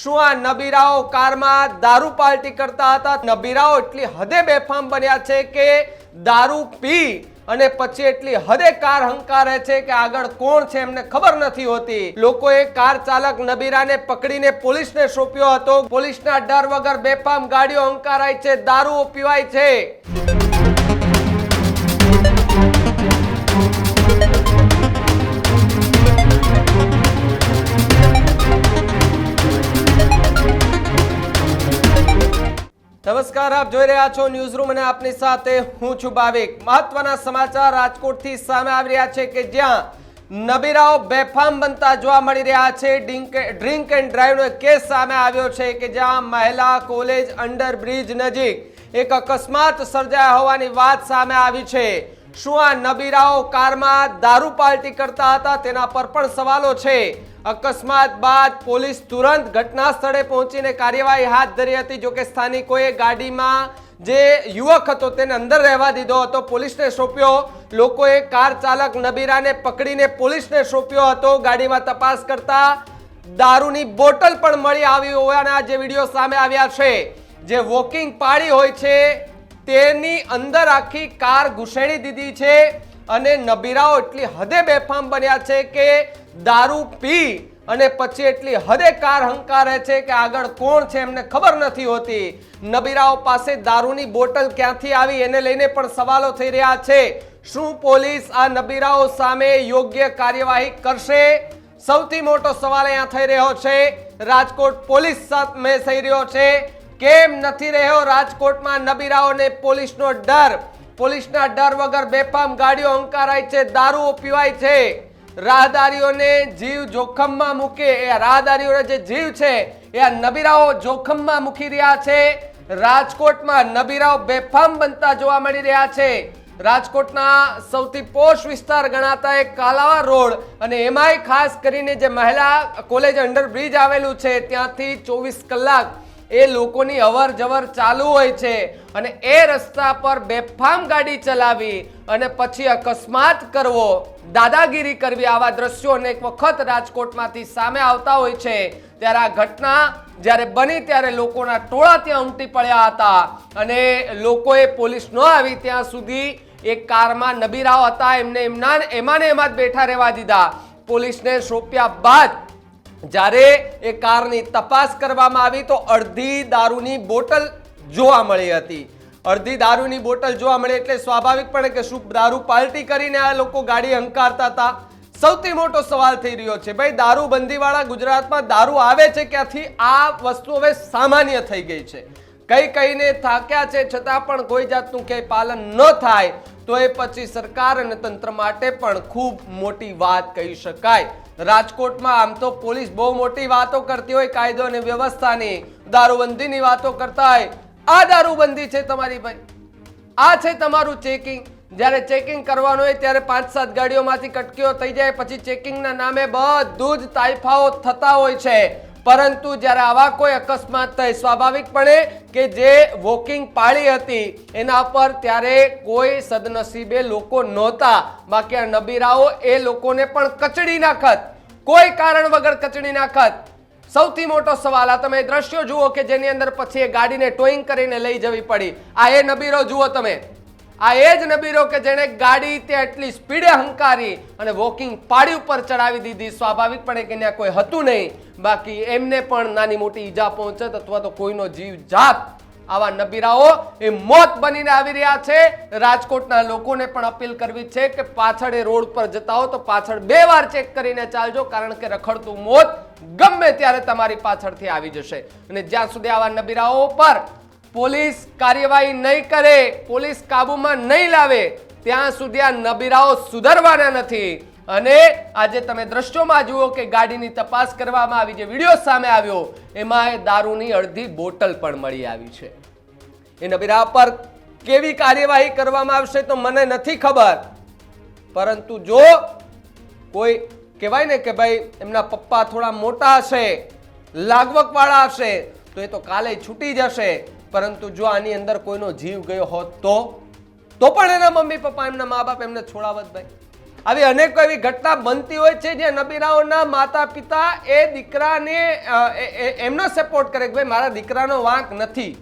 શું આ નબીરાઓ કારમાં દારૂ પાર્ટી કરતા હતા? નબીરાઓ એટલી હદે બેફામ બન્યા છે કે દારૂ પી અને પછી એટલી હદે કાર હંકારે છે કે આગળ કોણ છે એમને ખબર નથી હોતી. લોકોએ કાર ચાલક નબીરાને પકડીને પોલીસને સોંપ્યો હતો. પોલીસના ડર વગર બેફામ ગાડીઓ હંકારાય છે, દારૂઓ પીવાય છે. નમસ્કાર, આપ જોઈ રહ્યા છો ન્યૂઝ રૂમ અને આપની સાથે હું છું ભાવિક. મહત્વના સમાચાર રાજકોટથી સામે આવી રહ્યા છે કે જ્યાં નબીરાઓ બેફામ બનતા જોવા મળી રહ્યા છે. ડ્રિંક એન્ડ ડ્રાઈવનો કેસ સામે આવ્યો છે કે જ્યાં મહિલા કોલેજ અંડર બ્રિજ નજીક એક અકસ્માત સર્જાયા હોવાની વાત સામે આવી છે. શું આ નબીરાઓ કારમાં દારૂ પાર્ટી કરતા હતા? તેના પર પણ સવાલો છે. અકસ્માત બાદ પોલીસ તુરંત ઘટના સ્થળે પહોંચીને કાર્યવાહી હાથ ધરી હતી. જોકે સ્થાનિકોએ ગાડીમાં જે યુવક હતો તેને અંદર રહેવા દીધો હતો. પોલીસને સોંપ્યો. લોકોએ કાર ચાલક નબીરાને પકડીને પોલીસને સોંપ્યો હતો. ગાડીમાં તપાસ કરતા દારૂની બોટલ પણ મળી આવી હોવાના જે વીડિયો સામે આવ્યા છે. જે વોકિંગ પાડી હોય છે તેની અંદર આખી કાર ઘૂસેડી દીધી છે અને નબીરાઓ એટલી હદે બેફામ બન્યા છે કે દારૂ પી અને પછી એટલી હદે કાર હંકારે છે કે આગળ કોણ છે એમને ખબર નથી હોતી. નબીરાઓ પાસે દારૂની બોટલ ક્યાંથી આવી એને લઈને પણ સવાલો થઈ રહ્યા છે. શું પોલીસ આ નબીરાઓ સામે યોગ્ય કાર્યવાહી કરશે? સૌથી મોટો સવાલ અહીંયા થઈ રહ્યો છે. રાજકોટ પોલીસ સામે થઈ રહ્યો છે. કેમ નથી રહ્યો રાજકોટમાં નબીરાઓને પોલીસનો ડર? પોલીસના ડર વગર બેફામ ગાડીઓ અંકારાય છે, દારૂઓ પીવાય છે. રાહદારીઓને જીવ જોખમમાં મૂકે. એ રાહદારીઓને જે જીવ છે, એ આ નબીરાઓ જોખમમાં મૂકી રહ્યા છે. રાજકોટમાં નબીરાઓ બેફામ બનતા જોવા મળી રહ્યા છે. રાજકોટના સૌથી પોશ વિસ્તાર ગણાતા એક કાલાવા રોડ અને એમાંય ખાસ કરીને જે મહિલા કોલેજ અંડર બ્રિજ આવેલું છે, ત્યાંથી ચોવીસ કલાક એ લોકોની અવર જવર ચાલુ હોય છે અને એ રસ્તા પર બેફામ ગાડી ચલાવી અને પછી અકસ્માત કરવો, દાદાગીરી કરવી આવા દ્રશ્યો અનેક વખત રાજકોટમાંથી સામે આવતા હોય છે. ત્યારે આ ઘટના જ્યારે બની ત્યારે લોકોના ટોળા ત્યાં ઉમટી પડ્યા હતા અને લોકોએ પોલીસ ન આવી ત્યાં સુધી એક કારમાં નબીરાવ હતા. એમને એમના એમાં ને એમાં જ બેઠા રહેવા દીધા. પોલીસને સોંપ્યા બાદ જ્યારે એ કારની તપાસ કરવામાં આવી તો અડધી દારૂની બોટલ જોવા મળી હતી. અડધી દારૂની બોટલ જોવા મળી એટલે સ્વાભાવિકપણે કે શું દારૂ પાર્ટી કરીને આ લોકો ગાડી હંકારતા હતા. સૌથી મોટો સવાલ થઈ રહ્યો છે, ભાઈ દારૂ બંધીવાળા ગુજરાતમાં દારૂ આવે છે ક્યાંથી? આ વસ્તુ હવે સામાન્ય થઈ ગઈ છે. કઈ કઈને થાક્યા છે, છતાં પણ કોઈ જાતનું ક્યાંય પાલન ન થાય, તો એ પછી સરકાર અને તંત્ર માટે પણ ખૂબ મોટી વાત કહી શકાય. રાજકોટમાં આમ તો પોલીસ બહુ મોટી વાતો કરતી હોય કાયદો અને વ્યવસ્થાની. દારૂબંધીની વાતો કરતા હોય આ દારૂબંધી છે તમારી ભાઈ. આ છે તમારું ચેકિંગ જ્યારે ચેકિંગ કરવાનું હોય ત્યારે પાંચ સાત ગાડીઓમાંથી કટકીઓ થઈ જાય, પછી ચેકિંગના નામે બધું જ તાઇફાઓ થતા હોય છે. પરંતુ જ્યારે આવા કોઈ અકસ્માત થાય, સ્વાભાવિકપણે કે જે વોકિંગ પાળી હતી, એના પર ત્યારે કોઈ સદનસીબે લોકો નહોતા. બાકી આ નબીરાઓ એ લોકોને પણ કચડી નાખત કોઈ કારણ વગર કચડી નાખત સૌથી મોટો સવાલ, આ તમે દ્રશ્યો જુઓ કે જેની અંદર પછી એ ગાડીને ટોઈંગ કરીને લઈ જવી પડી. આ એ નબીરો જુઓ તમે. આ એ જ નબીરો કે જેણે ગાડી તે એટલી સ્પીડે હંકારી અને વોકિંગ પાડી ઉપર ચડાવી દીધી. સ્વાભાવિકપણે કે ત્યાં કોઈ હતું નહીં. બાકી એમને પણ નાની મોટી ઈજા પહોંચત અથવા તો કોઈનો જીવ જાત. આવા નબીરાઓ એ મોત બનીને આવી રહ્યા છે. રાજકોટના લોકોને પણ અપીલ કરવી છે કે પાછળ એ રોડ પર જતા હો તો પાછળ બે વાર ચેક કરીને ચાલજો, કારણ કે રખડતું મોત ગમે ત્યારે તમારી પાછળથી આવી જશે. અને જ્યાં સુધી આવા નબીરાઓ પર પોલીસ કાર્યવાહી નહીં કરે, પોલીસ કાબુમાં નહીં લાવે, ત્યાં સુધી આ નબીરાઓ સુધરવાના નથી. અને આજે તમે દ્રશ્યોમાં જુઓ કે ગાડીની તપાસ કરવામાં આવી, જે વીડિયો સામે આવ્યો, એમાં એ દારૂની અડધી બોટલ પણ મળી આવી છે. એ નબીરા પર કેવી કાર્યવાહી કરવામાં આવશે તો મને નથી ખબર. પરંતુ જો કોઈ કહેવાય ને કે ભાઈ એમના પપ્પા થોડા મોટા હશે, લાગવકવાળા હશે, તો એ તો કાલે છૂટી જશે. પરંતુ જો આની અંદર કોઈનો જીવ ગયો હોત તો? તો પણ એના મમ્મી પપ્પા એમના મા બાપ એમને છોડાવત ભાઈ. આવી અનેકો એવી ઘટના બનતી હોય છે જ્યાં નબીરાઓના માતા પિતા એ દીકરાને એમનો સપોર્ટ કરે કે ભાઈ, મારા દીકરાનો વાંક નથી.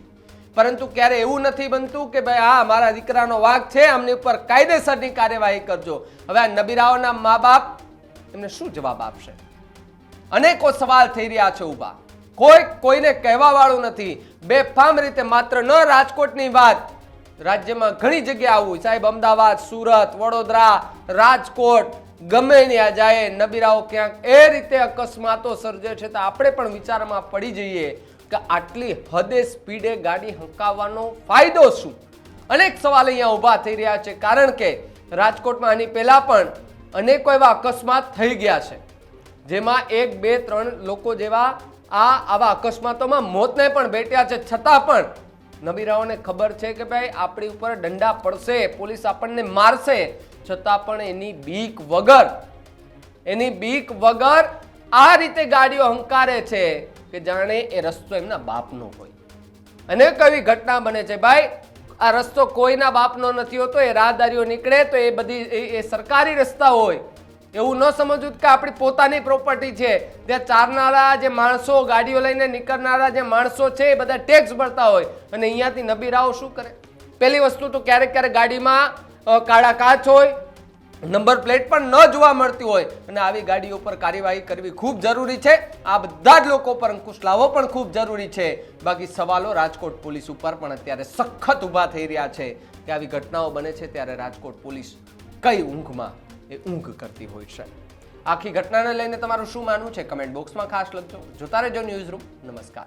પરંતુ ક્યારે એવું નથી બનતું કે ભાઈ, હા, મારા દીકરાનો વાંક છે, આમની ઉપર કાયદેસરની કાર્યવાહી કરજો. હવે આ નબીરાઓના મા બાપ એમને શું જવાબ આપશે? અનેકો સવાલ થઈ રહ્યા છે ઊભા. કોઈ કોઈને કહેવા વાળું નથી. બેફામ રીતે માત્ર ન રાજકોટની વાત. રાજ્યમાં ઘણી જગ્યા આવું. સાહેબ, અમદાવાદ, સુરત, વડોદરા, રાજકોટ, ગમે ત્યાં જાય, નબીરાઓ ક્યાંક એ રીતે અકસ્માતો સર્જે છે, તો આપણે પણ વિચારમાં પડી જઈએ કે આટલી હદે સ્પીડે ગાડી હંકાવવાનો ફાયદો શું? અનેક સવાલ અહીંયા ઊભા થઈ રહ્યા છે, કારણ કે રાજકોટમાં આની પહેલાં પણ અનેકો એવા અકસ્માત થઈ ગયા છે, જેમાં એક, બે, ત્રણ લોકો જેવા આ આવા અકસ્માતોમાં મોતને પણ ભેટ્યા છે. છતાં પણ નબીરાઓને ખબર છે કે ભાઈ, આપણી ઉપર દંડા પડશે, પોલીસ આપણને મારશે. છતાં પણ એની બીક વગર, એની બીક વગર આ રીતે ગાડીઓ હંકારે છે કે જાણે એ રસ્તો એમના બાપનો હોય. અને કઈ ઘટના બને છે? ભાઈ, આ રસ્તો કોઈના બાપનો નથી હોતો, એ રાહદારીઓ નીકળે તો એ બધી, એ- એ સરકારી રસ્તા હોય. એવું ન સમજવું કે આપણી પોતાની પ્રોપર્ટી છે. જે ચારનારા જે માણસો ગાડીઓ લઈને નીકળનારા જે માણસો છે એ બધા ટેક્સ ભરતા હોય. અને અહીંયાથી નબીરાઓ શું કરે? પહેલી વસ્તુ તો ક્યારેક ક્યારેક ગાડીમાં કાળા કાચ હોય, નંબર પ્લેટ પણ ન જોવા મળતી હોય. અને આવી ગાડીઓ પર કાર્યવાહી કરવી ખૂબ જરૂરી છે. આ બધા જ લોકો પર અંકુશ લાવવો પણ ખૂબ જરૂરી છે. બાકી સવાલો રાજકોટ પોલીસ ઉપર પણ અત્યારે સખત ઊભા થઈ રહ્યા છે. કે આવી ઘટનાઓ બને છે ત્યારે રાજકોટ પોલીસ કઈ ઊંઘમાં? એ ઊંઘ કરતી હોય છે. આખી ઘટનાને લઈને તમારું શું માનવું છે? કમેન્ટ બોક્સમાં ખાસ લખજો. જોતા રહેજો ન્યૂઝ રૂમ. નમસ્કાર.